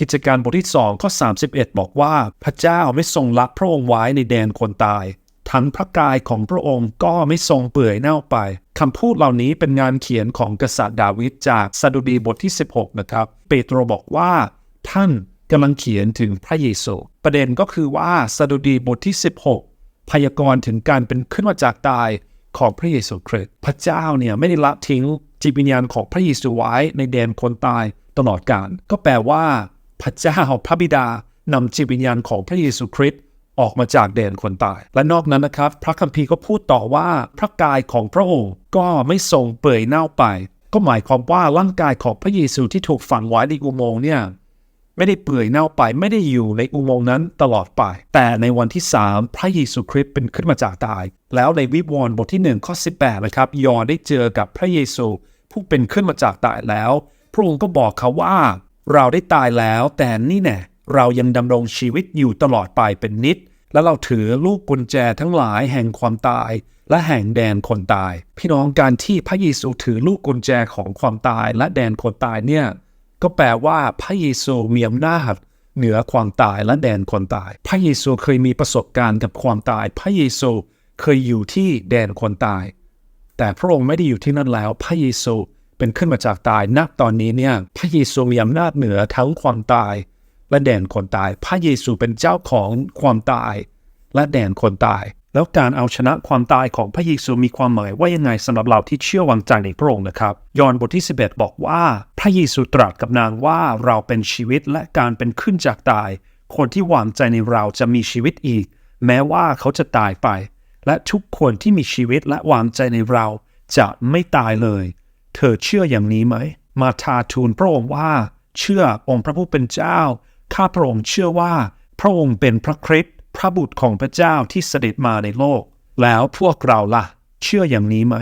กิจการบทที่2ข้อ31 บอกว่า พระเจ้าไม่ทรงละพระองค์ไว้ในแดนคนตาย ทั้งพระกายของพระองค์ก็ไม่ทรงเปื่อยเน่าไปคำพูดเหล่านี้เป็นงานเขียนของกษัตริย์ดาวิดจากสดุดีบทที่ 16 นะครับ เปโตรบอกว่า ท่านกำลังเขียนถึงพระเยซู ประเด็นก็คือว่าสดุดีบทที่ 16 พยากรณ์ถึงการเป็นขึ้นมาจากตายของพระเยซูคริสต์พระเจ้าเนี่ยไม่ได้ละทิ้งจิตวิญญาณของพระเยซูไว้ในแดนคนตายตลอดกาลก็แปลว่า พระเจ้าพระบิดานำจิตวิญญาณของพระเยซูคริสต์ออกมาจากแดนคนตาย และนอกนั้นนะครับ พระคัมภีร์ก็พูดต่อว่าพระกายของพระองค์ก็ไม่ทรงเปื่อยเน่าไป ก็หมายความว่าร่างกายของพระเยซูที่ถูกฝังไว้ในอุโมงค์เนี่ยไม่ได้เปื่อยเน่าไปไม่ได้อยู่ในอุโมงค์นั้นตลอดไป แต่ในวันที่ 3 พระเยซูคริสต์เป็นขึ้นมาจากตาย แล้วในวิวรณ์บทที่1ข้อ18นะครับยอห์นได้เจอกับพระเยซูผู้เป็นขึ้นมาจากตายแล้ว พระองค์ก็บอกเขาว่า เราได้ตายแล้วแต่นี่แน่เรายังดำรงชีวิตอยู่ตลอดไปเป็นนิด และเราถือลูกกุญแจทั้งหลายแห่งความตาย และแห่งแดนคนตาย พี่น้องการที่พระเยซูถือลูกกุญแจของความตายและแดนคนตายเนี่ยก็แปลว่าพระเยซูมีอำนาจเหนือความตายและแดนคนตาย พระเยซูเคยมีประสบการณ์กับความตาย พระเยซูเคยอยู่ที่แดนคนตาย แต่พระองค์ไม่ได้อยู่ที่นั่นแล้ว พระเยซู เป็นขึ้นมาจากตายณตอนนี้เนี่ยพระเยซูมีอำนาจเหนือทั้งความตาย และแดนคนตาย พระเยซูเป็นเจ้าของความตาย และแดนคนตาย แล้วการเอาชนะความตายของพระเยซูมีความหมายว่ายังไงสำหรับเราที่เชื่อวางใจในพระองค์นะครับ ยอห์นบทที่ 11 บอกว่า พระเยซูตรัสกับนางว่าเราเป็นชีวิตและการเป็นขึ้นจากตาย คนที่วางใจในเราจะมีชีวิตอีก แม้ว่าเขาจะตายไป และทุกคนที่มีชีวิตและวางใจในเราจะไม่ตายเลย เธอเชื่ออย่างนี้ไหม มาทาทูลพระองค์ว่า เชื่อองค์พระผู้เป็นเจ้า ข้าพระองค์เชื่อว่า พระองค์เป็นพระคริสต์พระบุตรของพระเจ้าที่เสด็จมาในโลก แล้วพวกเราล่ะ เชื่ออย่างนี้ไหม